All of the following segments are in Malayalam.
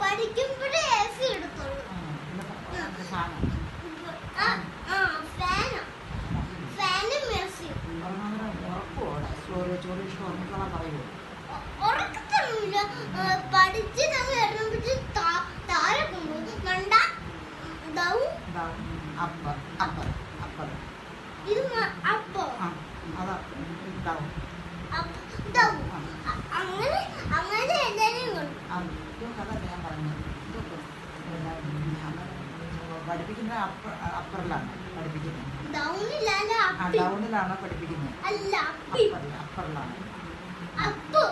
പഠിക്കുമ്പോഴേ എ സി എടുത്തോളൂ പഠിച്ച് നമ്മൾ എറണാകുളത്ത് താഴെ കൊണ്ടുപോകും. കണ്ട ഡൗൺ അപ്പ്. ഉണ്ടാവും. പഠിപ്പിക്കുന്നത് അപ്പറിലാണ് പഠിപ്പിക്കുന്നത് ഡൗണിലാണോ പഠിപ്പിക്കുന്നത് അപ്പറിലാണ് അപ്പൊ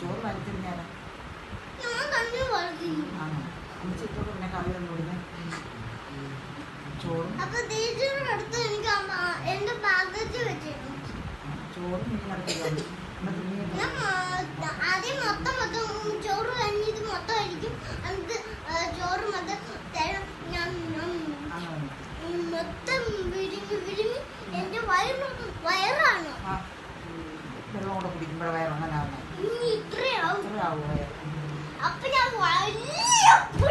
ചോറ് വരത്തില്ല ഞാൻ ആദ്യം മൊത്തം മൊത്തം ചോറ് കഴിഞ്ഞിട്ട് മൊത്തം അടിക്കും എന്നിട്ട് ചോറ് മൊത്തം തരാം മൊത്തം വിരുങ്ങി വിരുങ്ങി എന്റെ വയറ് വയറാണ്. വെള്ളം കൂടെ കുടിക്കുമ്പോഴേ വയറങ്ങനെ ഇത്രയാവും അപ്പൊ ഞാൻ Yeah!